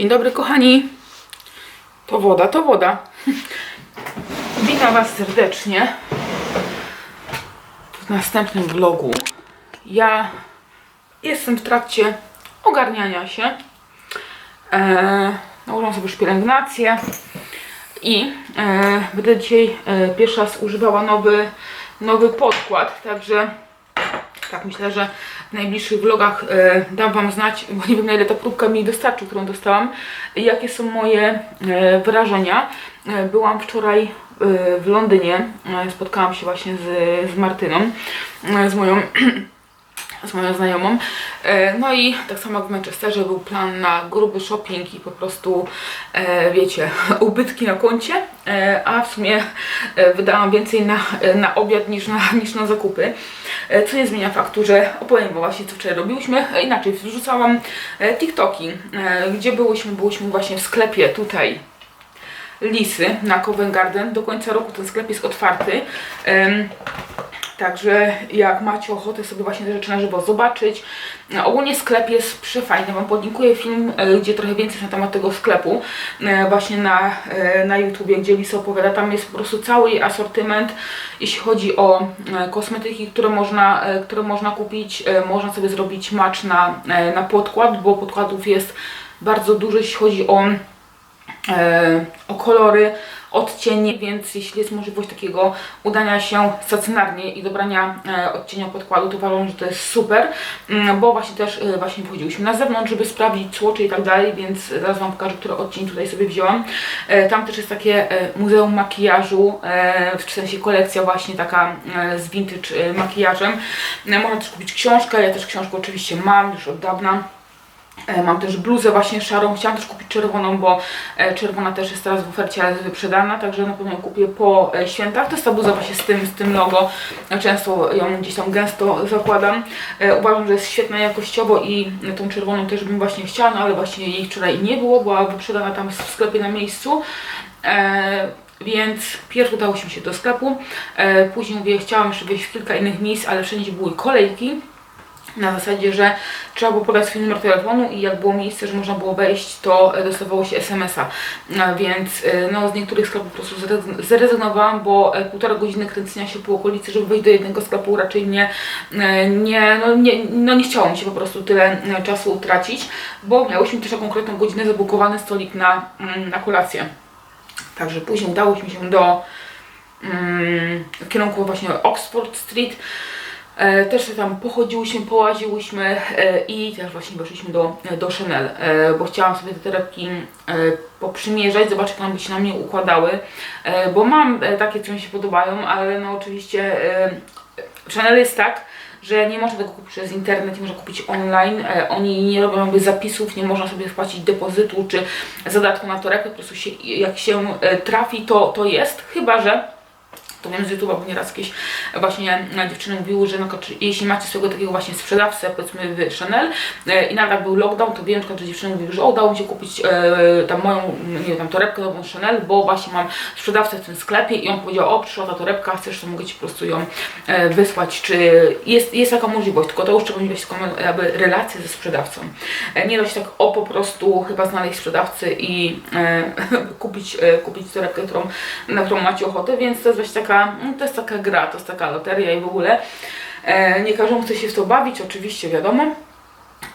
Dzień dobry kochani. To woda, to woda. Witam Was serdecznie w następnym vlogu. Ja jestem w trakcie ogarniania się. Eee, nałożę sobie już pielęgnację i e, będę dzisiaj e, pierwszy raz używała nowy, nowy podkład, także tak, myślę, że w najbliższych vlogach e, dam Wam znać, bo nie wiem na ile ta próbka mi wystarczy, którą dostałam, jakie są moje e, wrażenia. E, byłam wczoraj w Londynie, spotkałam się właśnie z, z Martyną, z moją z moją znajomą. E, No i tak samo jak w Manchesterze był plan na gruby shopping i po prostu, e, wiecie, ubytki na koncie, e, a w sumie wydałam więcej na, na obiad niż na, niż na zakupy. Co nie zmienia faktu, że opowiem właśnie co wczoraj robiłyśmy. Inaczej, wrzucałam TikToki, gdzie byłyśmy, byłyśmy właśnie w sklepie tutaj Lisy na Covent Garden. Do końca roku ten sklep jest otwarty. Także jak macie ochotę sobie właśnie te rzeczy na żywo zobaczyć. e, Ogólnie sklep jest przefajny. Wam podlinkuję film, e, gdzie trochę więcej na temat tego sklepu. e, Właśnie na, na YouTubie, gdzie Lisa opowiada. Tam jest po prostu cały jej asortyment, jeśli chodzi o kosmetyki, które można, które można kupić. Można sobie zrobić match na, na podkład, bo podkładów jest bardzo dużo, jeśli chodzi o o kolory, odcienie, więc jeśli jest możliwość takiego udania się stacjonarnie i dobrania e, odcienia podkładu, to uważam, że to jest super, mm, bo właśnie też e, właśnie wychodziłyśmy na zewnątrz, żeby sprawdzić cłocze i tak dalej, więc zaraz Wam pokażę, który odcień tutaj sobie wzięłam. E, tam też jest takie muzeum makijażu, w sensie kolekcja właśnie taka z vintage makijażem. Można też kupić książkę, ja też książkę oczywiście mam już od dawna. E, Mam też bluzę właśnie szarą, chciałam też kupić czerwoną, bo e, czerwona też jest teraz w ofercie, ale jest wyprzedana, także na pewno ją kupię po e, świętach. To jest ta bluza właśnie z tym, z tym logo, często ją gdzieś tam gęsto zakładam. Uważam, że jest świetna jakościowo i tą czerwoną też bym właśnie chciała, no ale właśnie jej wczoraj nie było, była wyprzedana tam w sklepie na miejscu. Więc pierw udało się do sklepu, później mówię, chciałam jeszcze wejść w kilka innych miejsc, ale wszędzie były kolejki na zasadzie, że trzeba było podać swój numer telefonu i jak było miejsce, że można było wejść, to e, dostawało się SMS-a. Więc e, no, z niektórych sklepów po prostu zrezygn- zrezygnowałam, bo e, półtora godziny kręcenia się po okolicy, żeby wejść do jednego sklepu raczej nie, nie, no, nie, no nie chciało mi się po prostu tyle czasu utracić, bo miałyśmy też na konkretną godzinę zabukowany stolik na, mm, na kolację. Także później udało mi się do mm, kierunku właśnie Oxford Street. E, też tam pochodziłyśmy, połaziłyśmy e, i też właśnie weszliśmy do, do Chanel, e, bo chciałam sobie te torebki poprzymierzać, zobaczyć jak one by się na mnie układały, bo mam takie, co mi się podobają, ale no oczywiście Chanel jest tak, że nie można tego kupić przez internet, nie można kupić online, oni nie robią jakby zapisów, nie można sobie wpłacić depozytu czy zadatku na torebkę, po prostu się, jak się trafi, to, to jest, chyba że to wiem z YouTube'a, bo nieraz jakieś właśnie e, dziewczyny mówiły, że jeśli macie swojego takiego właśnie sprzedawcę, powiedzmy w Chanel e, i nawet jak był lockdown, to wiem, że dziewczyny mówiły, że o, udało mi się kupić e, tam moją, nie wiem, tam torebkę nową Chanel, bo właśnie mam sprzedawcę w tym sklepie i on powiedział, o, przyszła ta torebka, chcesz, to mogę Ci po prostu ją e, wysłać, czy jest, jest taka możliwość, tylko to już trzeba mieć taką jakby relację ze sprzedawcą. E, nie da się tak o po prostu chyba znaleźć sprzedawcy i e, kupić, e, kupić torebkę, którą, na którą macie ochotę, więc to jest właśnie taka, no, to jest taka gra, to jest taka loteria i w ogóle. E, nie każdemu chce się w to bawić, oczywiście wiadomo,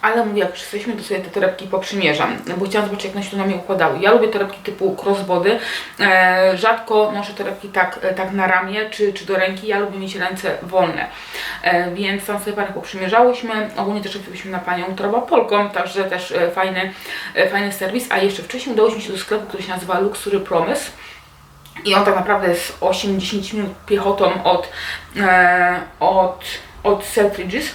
ale mówię, jak już jesteśmy, to sobie te torebki poprzymierzam, bo chciałam zobaczyć, jak one się tu na mnie układały. Ja lubię torebki typu crossbody, e, rzadko noszę torebki tak, e, tak na ramię czy, czy do ręki, ja lubię mieć ręce wolne, e, więc tam sobie parę poprzymierzałyśmy, ogólnie też trafiłyśmy na panią, która Polką, także też e, fajny, e, fajny serwis, a jeszcze wcześniej udało się do sklepu, który się nazywa Luxury Promise, i on tak naprawdę jest 8-10 minut piechotą od, e, od, od Selfridges.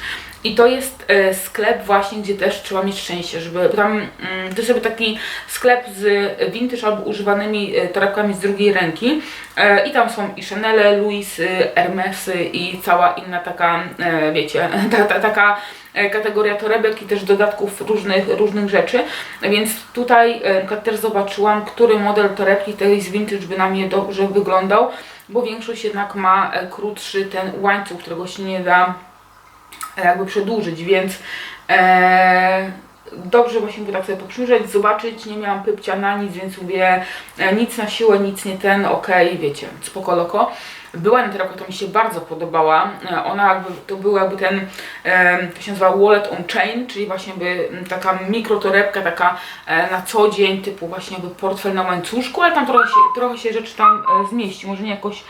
I to jest e, sklep właśnie, gdzie też trzeba mieć szczęście, żeby tam, mm, to jest sobie taki sklep z vintage albo używanymi e, torebkami z drugiej ręki. E, i tam są i Chanel, Louis, Hermesy i cała inna taka, e, wiecie, ta, ta, taka e, kategoria torebek i też dodatków różnych, różnych rzeczy, więc tutaj e, też zobaczyłam, który model torebki tej z vintage by na mnie dobrze wyglądał, bo większość jednak ma e, krótszy ten łańcuch, którego się nie da jakby przedłużyć, więc e, dobrze właśnie by tak sobie poprzyjrzeć, zobaczyć, nie miałam pypcia na nic, więc mówię, e, nic na siłę, nic nie ten, okej, wiecie, spoko loko. Była na to mi się bardzo podobała. E, Ona jakby, to był jakby ten, e, to się nazywa wallet on chain, czyli właśnie m, taka mikrotorebka, taka e, na co dzień, typu właśnie jakby portfel na łańcuszku, ale tam trochę się, trochę się rzeczy tam zmieści, może nie jakoś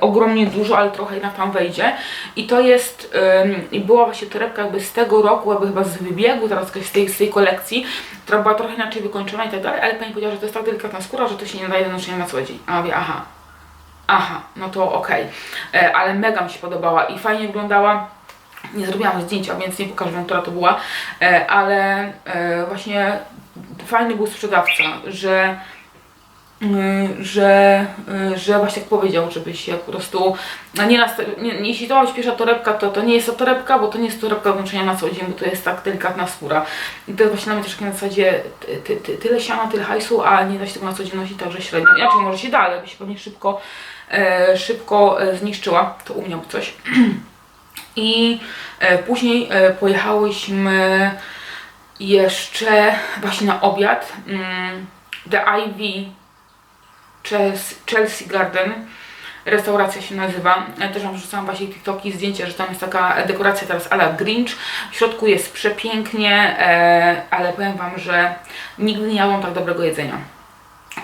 ogromnie dużo, ale trochę jednak tam wejdzie. I to jest, i była właśnie torebka jakby z tego roku, jakby chyba z wybiegu, teraz z tej, z tej kolekcji, która była trochę inaczej wykończona i tak dalej, ale pani powiedziała, że to jest tak delikatna skóra, że to się nie daje do noszenia na co dzień. A ja mówię, aha, aha, no to okej. E, Ale mega mi się podobała i fajnie wyglądała. Nie zrobiłam zdjęcia, więc nie pokażę wam, która to była, e, ale e, właśnie fajny był sprzedawca, że y, że, że właśnie jak powiedział, żeby się po prostu, no nie, nie, jeśli to ma być pierwsza torebka, to to nie jest to torebka, bo to nie jest torebka do noszenia na co dzień, bo to jest tak delikatna skóra. I to jest właśnie na mnie takie na zasadzie ty, ty, ty, tyle siana, tyle hajsu, a nie da się tego na co dzień nosić, także średnio. Inaczej może się da, ale by się pewnie szybko, szybko e, zniszczyła, to umiał coś. I e, później e, pojechałyśmy jeszcze właśnie na obiad. Mm, The Ivy Chelsea, Garden. Restauracja się nazywa. Ja też wam wrzucałam właśnie TikToki, zdjęcie, że tam jest taka dekoracja teraz ala Grinch. W środku jest przepięknie, e, ale powiem wam, że nigdy nie jadłam tak dobrego jedzenia.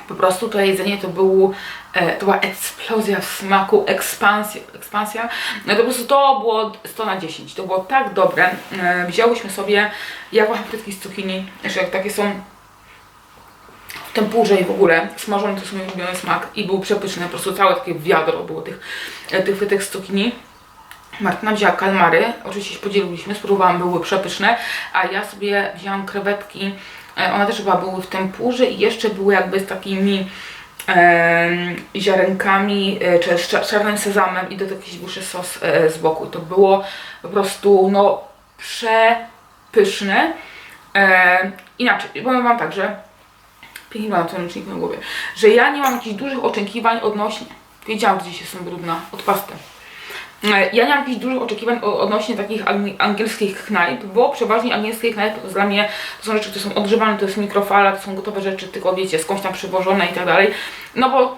Po prostu to jedzenie to był, e, to była eksplozja w smaku, ekspansja, ekspansja. No to po prostu to było 100 na 10. To było tak dobre. E, wzięłyśmy sobie, ja kocham frytki z cukinii, jeszcze jak takie są w tempurze i w ogóle smażone to jest mój ulubiony smak i był przepyszny, po prostu całe takie wiadro było tych, e, tych frytek z cukinii. Martyna wzięła kalmary, oczywiście się podzieliliśmy, spróbowałam, były przepyszne, a ja sobie wzięłam krewetki, e, one też chyba były w tempurze i jeszcze były jakby z takimi ziarenkami, e, czy z cza- czarnym sezamem i do tego jakiś dłuższy sos e, z boku. To było po prostu no przepyszne. Inaczej, powiem Wam tak, że pięknie mam ten ręcznik na głowie, że ja nie mam jakichś dużych oczekiwań odnośnie, wiedziałam, że gdzieś jestem brudna, od pasty. E, Ja nie mam jakichś dużych oczekiwań odnośnie takich ang- angielskich knajp, bo przeważnie angielskie knajpy to dla mnie to są rzeczy, które są odgrzewane, to jest mikrofala, to są gotowe rzeczy, tylko wiecie, skądś tam przywożone i tak dalej. No bo,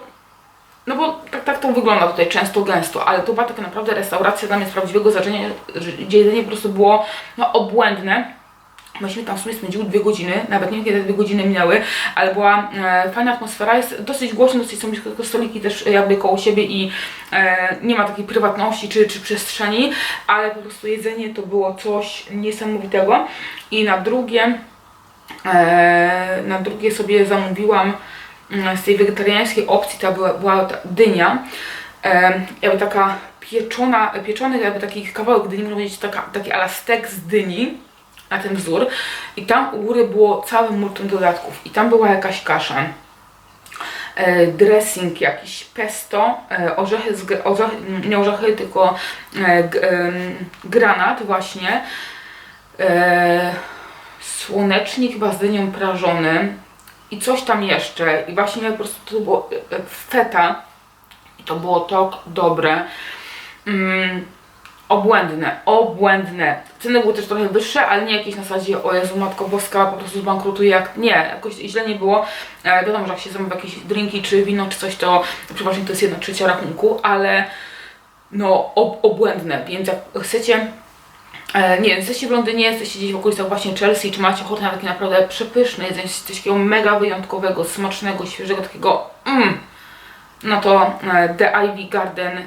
no bo tak, tak to wygląda tutaj często, gęsto, ale to była taka naprawdę restauracja dla mnie z prawdziwego znaczenia, że- gdzie jedzenie po prostu było no, obłędne. Myśmy tam w sumie spędziły dwie godziny, nawet nie wiem kiedy dwie godziny minęły, ale była e, fajna atmosfera, jest dosyć głośno, dosyć są blisko stoliki też jakby koło siebie i e, nie ma takiej prywatności czy, czy przestrzeni, ale po prostu jedzenie to było coś niesamowitego. I na drugie e, na drugie sobie zamówiłam mm, z tej wegetariańskiej opcji, ta była, była ta dynia, e, jakby taka pieczona, pieczony jakby taki kawałek dyni, można powiedzieć taka, taki ala stek z dyni, na ten wzór. I tam u góry było całe multum dodatków. I tam była jakaś kasza, e, dressing jakiś, pesto, e, orzechy, z, orzechy, nie orzechy, tylko e, granat właśnie, słonecznik chyba z dynią prażonym i coś tam jeszcze. I właśnie po prostu to było feta. I to było tak dobre. Mm, obłędne, obłędne. Ceny były też trochę wyższe, ale nie jakieś na zasadzie o Jezu, Matko Boska po prostu zbankrutuje jak... Nie, jakoś źle nie było. E, wiadomo, że jak się zamawia jakieś drinki, czy wino, czy coś, to przeważnie to jest jedna trzecia rachunku, ale no ob, obłędne, więc jak chcecie E, nie wiem, jesteście w Londynie, jesteście gdzieś w okolicach właśnie Chelsea, czy macie ochotę na takie naprawdę przepyszne jedzenie, coś takiego mega wyjątkowego, smacznego, świeżego, takiego mm, no to e, The Ivy Garden,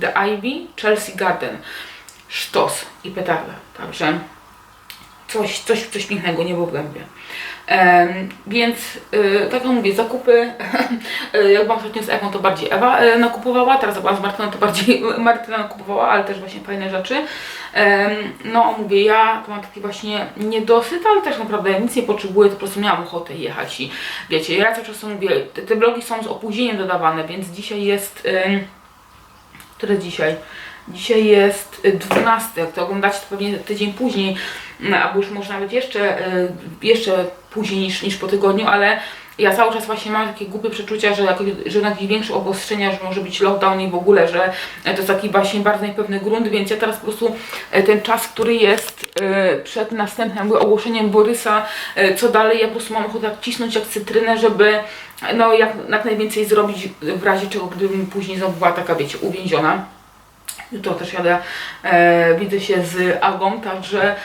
The Ivy Chelsea Garden, sztos i petarda, także coś, coś, coś pięknego, nie w obrębie. Em, więc, y, tak jak mówię, zakupy, y, jak byłam ostatnio z Ewą, to bardziej Ewa y, nakupowała, teraz jak byłam z Martyną, to bardziej Martyna nakupowała, ale też właśnie fajne rzeczy. Em, no, mówię, ja to mam taki właśnie niedosyt, ale też naprawdę nic nie potrzebuję, to po prostu miałam ochotę jechać i wiecie, ja cały czas mówię, te, te blogi są z opóźnieniem dodawane, więc dzisiaj jest, ym, które dzisiaj? Dzisiaj jest y, 12, jak to oglądacie, to pewnie tydzień później, no, albo już może nawet jeszcze, y, jeszcze później niż, niż po tygodniu, ale ja cały czas właśnie mam takie głupie przeczucia, że, jakoś, że jakieś większe obostrzenia, że może być lockdown i w ogóle, że e, to jest taki właśnie bardzo niepewny grunt, więc ja teraz po prostu e, ten czas, który jest e, przed następnym ogłoszeniem Borysa, co dalej, ja po prostu mam ochotę tak cisnąć jak cytrynę, żeby no jak, jak najwięcej zrobić w razie czego, gdybym później znowu była taka, wiecie, uwięziona. Jutro też jadę, e, widzę się z Agą, także,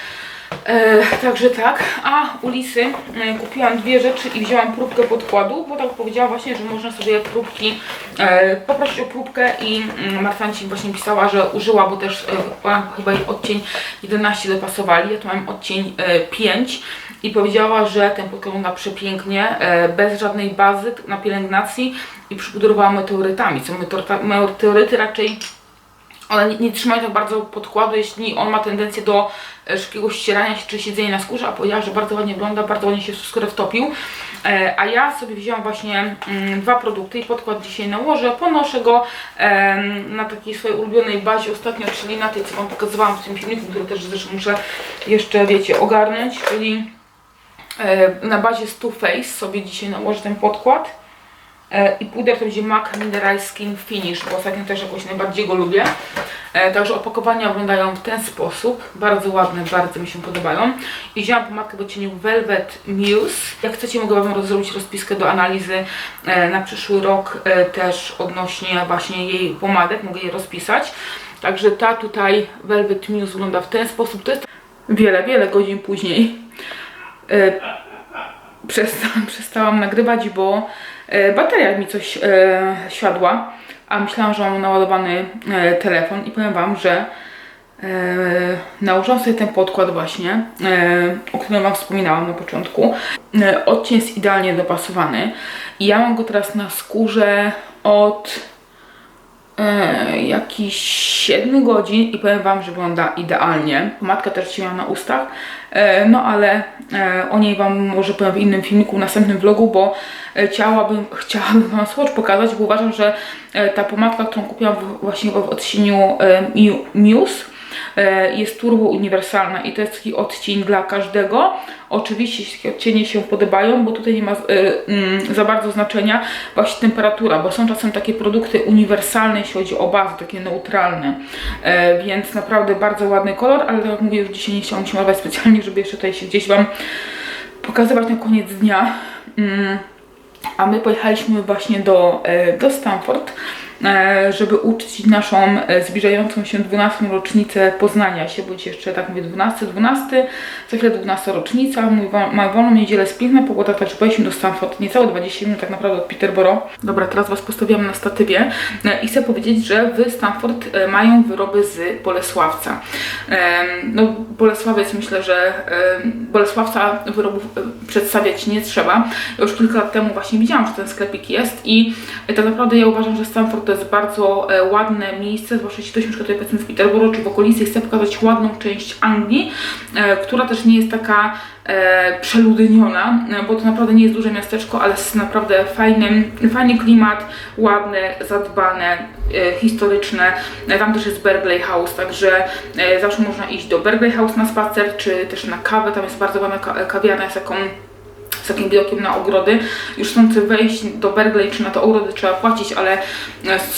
e, także tak. A u Lisy e, kupiłam dwie rzeczy i wzięłam próbkę podkładu, bo tak powiedziała właśnie, że można sobie próbki e, poprosić o próbkę i mm, Martanci właśnie pisała, że użyła, bo też e, chyba jej odcień 11 dopasowali, ja tu mam odcień e, 5 i powiedziała, że ten podkład wygląda przepięknie, e, bez żadnej bazy na pielęgnacji i przypudrowała meteorytami, co meteoryty raczej one nie, nie trzymają tak bardzo podkładu, jeśli on ma tendencję do e, szybkiego ścierania się czy siedzenia na skórze, a powiedziała, że bardzo ładnie wygląda, bardzo ładnie się w skórę wtopił. E, a ja sobie wzięłam właśnie mm, dwa produkty i podkład dzisiaj nałożę. Ponoszę go na takiej swojej ulubionej bazie ostatnio, czyli na tej, co Wam pokazywałam w tym filmiku, który też zresztą muszę jeszcze, wiecie, ogarnąć, czyli e, na bazie Stu Face sobie dzisiaj nałożę ten podkład. E, I puder to będzie MAC Mineral Skin Finish, bo ostatnio też jakoś najbardziej go lubię. E, Także opakowania wyglądają w ten sposób. Bardzo ładne, bardzo mi się podobają. I wzięłam pomadkę w odcieniu Velvet Muse. Jak chcecie, mogę Wam zrobić rozpiskę do analizy e, na przyszły rok też odnośnie właśnie jej pomadek. Mogę je rozpisać. Także ta tutaj Velvet Muse wygląda w ten sposób. To jest wiele, wiele godzin później. E, przesta przestałam nagrywać, bo bateria mi coś e, siadła, a myślałam, że mam naładowany e, telefon i powiem Wam, że e, nałożyłam sobie ten podkład właśnie, e, o którym Wam wspominałam na początku. E, odcień jest idealnie dopasowany i ja mam go teraz na skórze od e, jakichś 7 godzin i powiem Wam, że wygląda idealnie. Pomadka też ci na ustach, e, no ale e, o niej Wam może powiem w innym filmiku, w następnym vlogu, bo e, chciałabym, chciałabym Wam swatch pokazać, bo uważam, że e, ta pomadka, którą kupiłam właśnie w odcieniu e, Mu- Muse, e, jest turbo uniwersalna i to jest taki odcień dla każdego. Oczywiście jeśli odcienie się podobają, bo tutaj nie ma e, mm, za bardzo znaczenia właśnie temperatura, bo są czasem takie produkty uniwersalne, jeśli chodzi o bazę, takie neutralne, e, więc naprawdę bardzo ładny kolor, ale tak jak mówię, już dzisiaj nie chciałam się malować specjalnie, żeby jeszcze tutaj się gdzieś Wam pokazywać na koniec dnia. Mm, a my pojechaliśmy właśnie do, e, do Stanford, e, żeby uczcić naszą e, zbliżającą się 12. rocznicę poznania się, bądź jeszcze tak mówię 12, 12, za chwilę 12 rocznica, mój wol- ma wolną niedzielę jest piękna pogoda, także pojechaliśmy do Stanford, niecałe 20 minut tak naprawdę od Peterborough. Dobra, teraz Was postawiłam na statywie e, i chcę powiedzieć, że w Stanford e, mają wyroby z Bolesławca. No, Bolesławiec myślę, że Bolesławca wyrobów e, przedstawiać nie trzeba. Już kilka lat temu właśnie widziałam, że ten sklepik jest i e, tak naprawdę ja uważam, że Stanford to jest bardzo e, ładne miejsce, zwłaszcza jeśli ktoś mieszka tutaj powiedzmy w Peterborough czy w okolicy chce pokazać ładną część Anglii, e, która też nie jest taka e, przeludniona, bo to naprawdę nie jest duże miasteczko, ale jest naprawdę fajny, fajny klimat, ładne, zadbane, historyczne. Tam też jest Berkeley House, także zawsze można iść do Berkeley House na spacer, czy też na kawę. Tam jest bardzo ładna ka- kawiarnia z taką z takim widokiem na ogrody. Już chcący wejść do Berkeley czy na te ogrody trzeba płacić, ale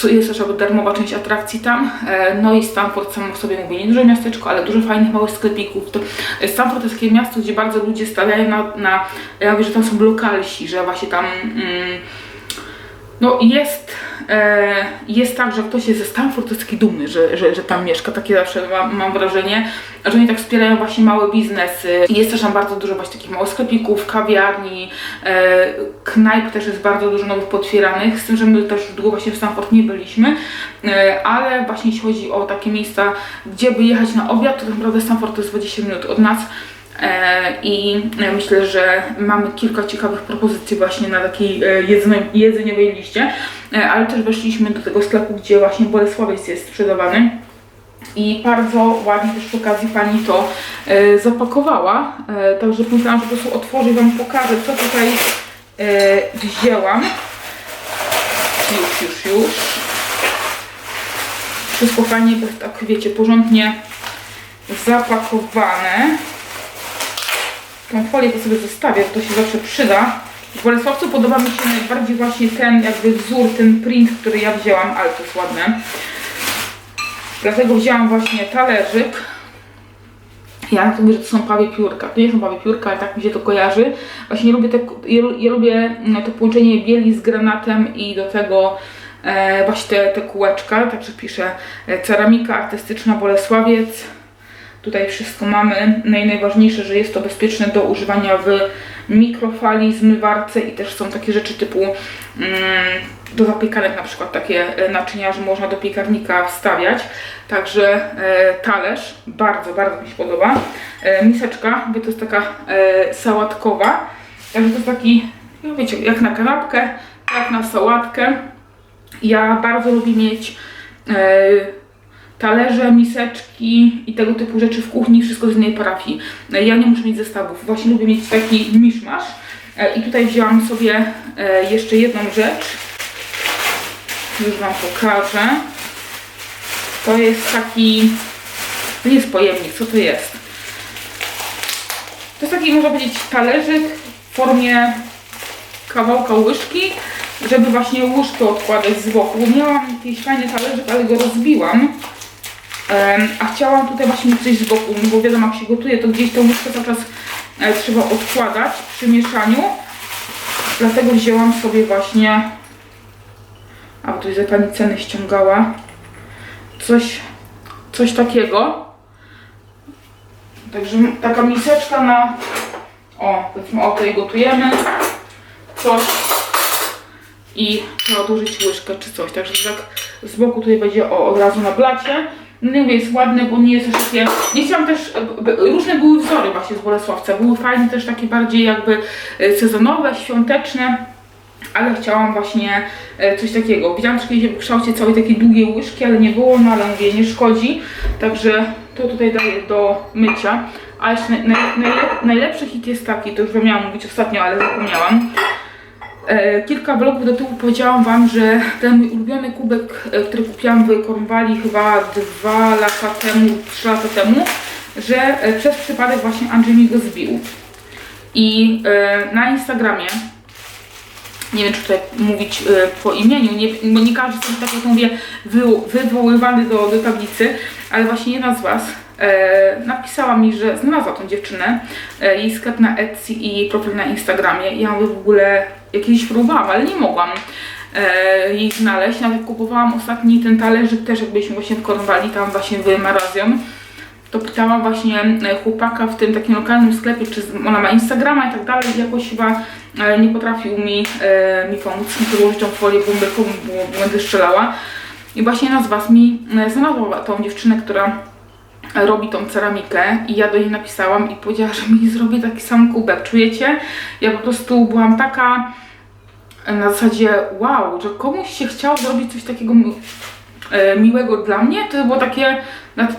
e, jest też darmowa część atrakcji tam. E, No i Stanford samo w sobie mówię, nie duże miasteczko, ale dużo fajnych małych sklepików. To e, Stanford to takie miasto, gdzie bardzo ludzie stawiają na, na ja mówię, że tam są lokalsi, że właśnie tam mm, no jest, e, jest tak, że ktoś jest ze Stanford, to jest taki dumny, że, że, że tam mieszka, takie zawsze mam, mam wrażenie, że oni tak wspierają właśnie małe biznesy. Jest też tam bardzo dużo właśnie takich małych sklepików, kawiarni, e, knajp też jest bardzo dużo nowych potwieranych, z tym, że my też długo właśnie w Stanford nie byliśmy, e, ale właśnie jeśli chodzi o takie miejsca, gdzie by jechać na obiad, to tak naprawdę Stanford to jest 20 minut od nas, I e, myślę, że mamy kilka ciekawych propozycji właśnie na takiej e, jedzeniowej, liście, E, ale też weszliśmy do tego sklepu, gdzie właśnie Bolesławiec jest sprzedawany. I bardzo ładnie też przy okazji pani to e, zapakowała. E, także pomyślałam, że po prostu otworzę i Wam pokażę, co tutaj e, wzięłam. Już, już, już. Wszystko fajnie, tak wiecie, porządnie zapakowane. Tą folię to sobie zostawię, to się zawsze przyda. W Bolesławcu podoba mi się najbardziej właśnie ten jakby wzór, ten print, który ja wzięłam, ale to jest ładne. Dlatego wzięłam właśnie talerzyk. Ja na to mówię, że to są pawie piórka. To nie są pawie piórka, ale tak mi się to kojarzy. Właśnie lubię te, ja, ja lubię no, to połączenie bieli z granatem i do tego e, właśnie te, te kółeczka. Także piszę e, ceramika artystyczna Bolesławiec. Tutaj wszystko mamy. No i najważniejsze, że jest to bezpieczne do używania w mikrofali, zmywarce i też są takie rzeczy typu mm, do zapiekanek na przykład takie e, naczynia, że można do piekarnika wstawiać. Także e, talerz, bardzo, bardzo mi się podoba. E, miseczka, mówię, to jest taka e, sałatkowa. Także to jest taki, no wiecie, jak na kanapkę, jak na sałatkę. Ja bardzo lubię mieć e, talerze, miseczki i tego typu rzeczy w kuchni, wszystko z innej parafii. E, Ja nie muszę mieć zestawów, właśnie lubię mieć taki miszmasz. E, I tutaj wzięłam sobie e, jeszcze jedną rzecz. Już Wam pokażę. To jest taki, to jest pojemnik, co to jest? To jest taki, można powiedzieć, talerzyk w formie kawałka łyżki, żeby właśnie łyżkę odkładać z boku. Miałam jakiś fajny talerzyk, ale go rozbiłam. A chciałam tutaj właśnie coś z boku, no bo wiadomo jak się gotuje, to gdzieś tą łyżkę cały czas e, trzeba odkładać przy mieszaniu. Dlatego wzięłam sobie właśnie, a bo tu jest pani ceny ściągała, coś, coś takiego. Także taka miseczka na, o, powiedzmy o tej gotujemy, coś i trzeba odłożyć łyżkę czy coś. Także tak z boku tutaj będzie o, od razu na blacie. No nie mówię, jest ładne, bo nie jest takie... Nie chciałam też... e, Różne były wzory właśnie z Bolesławca. Były fajne też takie bardziej jakby e, sezonowe, świąteczne. Ale chciałam właśnie e, coś takiego. Widziałam też kiedyś w kształcie całej takiej długiej łyżki, ale nie było, no ale mówię, nie szkodzi. Także to tutaj daję do mycia. A jeszcze naj, naj, najlep, najlepszy hit jest taki, to już wam miałam mówić ostatnio, ale zapomniałam. E, Kilka vlogów do tyłu powiedziałam Wam, że ten mój ulubiony kubek, e, który kupiłam w Kornwali chyba dwa lata temu, trzy lata temu, że e, przez przypadek właśnie Andrzej mi go zbił. I na Instagramie, nie wiem czy tutaj mówić po imieniu, nie, bo nie każdy jest tak jak mówię wy, wywoływany do, do tablicy, ale właśnie jedna z Was napisała mi, że znalazła tą dziewczynę, jej sklep na Etsy i profil na Instagramie. Ja mówię w ogóle, jak kiedyś próbowałam, ale nie mogłam jej znaleźć. Nawet kupowałam ostatni ten talerzyk też, jak byliśmy właśnie w Kornwali, tam właśnie w Marazion. To pytałam właśnie e, chłopaka w tym takim lokalnym sklepie, czy ona ma Instagrama i tak dalej. i Jakoś chyba e, nie potrafił mi, e, mi pomóc, mi podłożyć tą folię bąbelkową, bo, bo będę strzelała. I właśnie jedna z Was mi e, znalazła tą dziewczynę, która robi tą ceramikę i ja do niej napisałam i powiedziała, że mi zrobi taki sam kubek. Czujecie? Ja po prostu byłam taka na zasadzie wow, że komuś się chciało zrobić coś takiego mi- e, miłego dla mnie. To było takie,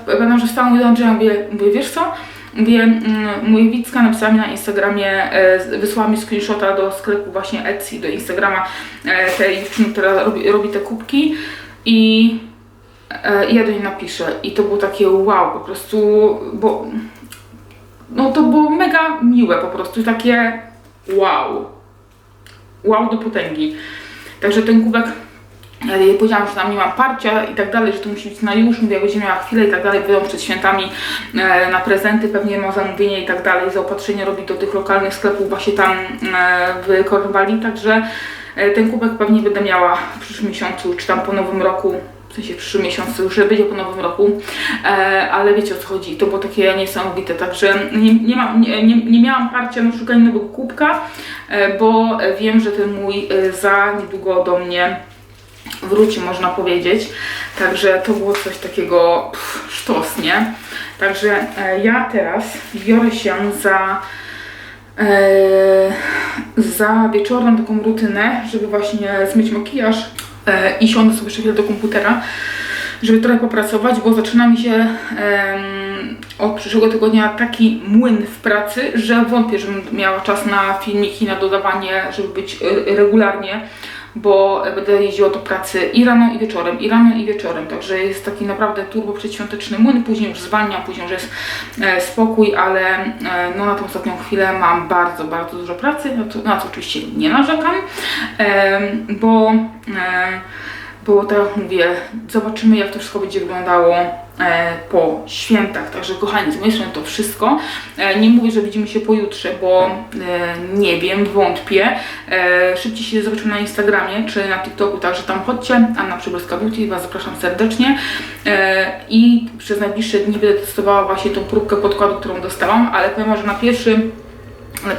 pamiętam, że stałam mówię do Andrzeja, mówię, mówię, wiesz co? Mówię, mm, mój Wicka napisała mi na Instagramie, e, wysłała mi screenshota do sklepu właśnie Etsy, do Instagrama e, tej dziewczyny, która robi, robi te kubki i i ja do niej napiszę. I to było takie wow, po prostu, bo no to było mega miłe po prostu, takie wow. Wow do potęgi. Także ten kubek, ja powiedziałam, że tam nie mam parcia i tak dalej, że to musi być na już, mówię, jak będzie miała chwilę i tak dalej, wyjął przed świętami e, na prezenty, pewnie ma zamówienie i tak dalej, zaopatrzenie robi do tych lokalnych sklepów właśnie tam e, w Kornwali, także e, ten kubek pewnie będę miała w przyszłym miesiącu, czy tam po nowym roku, w sensie w przyszłym miesiącu, że będzie po nowym roku, e, ale wiecie o co chodzi, to było takie niesamowite, także nie, nie, mam, nie, nie, nie miałam parcia na szukanie nowego kubka, e, bo wiem, że ten mój e, za niedługo do mnie wróci, można powiedzieć. Także to było coś takiego pff, sztos, nie? Także e, ja teraz biorę się za, e, za wieczorną taką rutynę, żeby właśnie zmyć makijaż e, i siądę sobie jeszcze chwilę do komputera, żeby trochę popracować, bo zaczyna mi się od przyszłego tygodnia taki młyn w pracy, że wątpię, żebym miała czas na filmiki, na dodawanie, żeby być e, regularnie bo będę jeździła do pracy i rano i wieczorem, i rano i wieczorem, także jest taki naprawdę turbo przedświąteczny młyn, później już zwalnia, później już jest e, spokój, ale e, no na tą ostatnią chwilę mam bardzo, bardzo dużo pracy, no to, na co oczywiście nie narzekam, bo e, bo tak jak mówię, zobaczymy jak to wszystko będzie wyglądało po świętach. Także kochani, z mojej strony to wszystko. E, nie mówię, że widzimy się pojutrze, bo e, nie wiem, wątpię. E, szybciej się zobaczymy na Instagramie czy na TikToku, także tam chodźcie. Anna Przybylska Beauty, Was zapraszam serdecznie. E, I przez najbliższe dni będę testowała właśnie tą próbkę podkładu, którą dostałam, ale powiem, że na pierwszy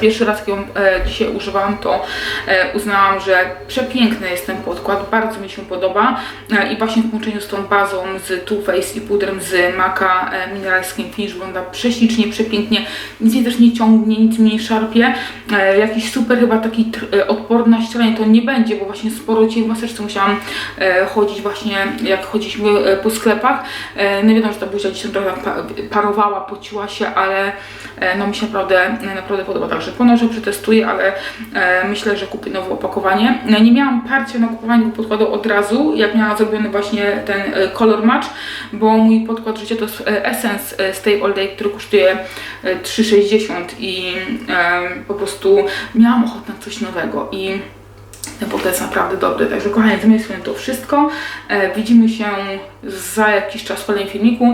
pierwszy raz, jak ją e, dzisiaj używałam, to e, uznałam, że przepiękny jest ten podkład, bardzo mi się podoba. E, i właśnie w połączeniu z tą bazą z Too Faced i pudrem z Maca e, Mineral Skin Finish wygląda prześlicznie, przepięknie, nic mnie też nie ciągnie, nic mnie nie szarpie, e, jakiś super chyba taki e, odporny na ścieranie to nie będzie, bo właśnie sporo dzisiaj w maseczce musiałam e, chodzić właśnie, jak chodziliśmy e, po sklepach, e, no wiadomo, że ta buzia tam trochę pa- parowała, pociła się, ale e, no mi się naprawdę, naprawdę podoba. Także ponożę, przetestuję, ale e, myślę, że kupię nowe opakowanie. No, nie miałam parcia na kupowanie tego podkładu od razu, jak miałam zrobiony właśnie ten e, color match, bo mój podkład życia to jest e, Essence Stay All Day, który kosztuje e, 3,60 i po prostu miałam ochotę na coś nowego i ten podkład jest naprawdę dobry. Także kochani, strony to wszystko. Widzimy się za jakiś czas w kolejnym filmiku.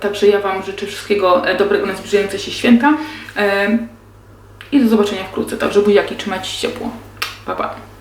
Także ja Wam życzę wszystkiego dobrego na zbliżające się święta. I do zobaczenia wkrótce. Także buziaki, trzymajcie się ciepło. Pa, pa.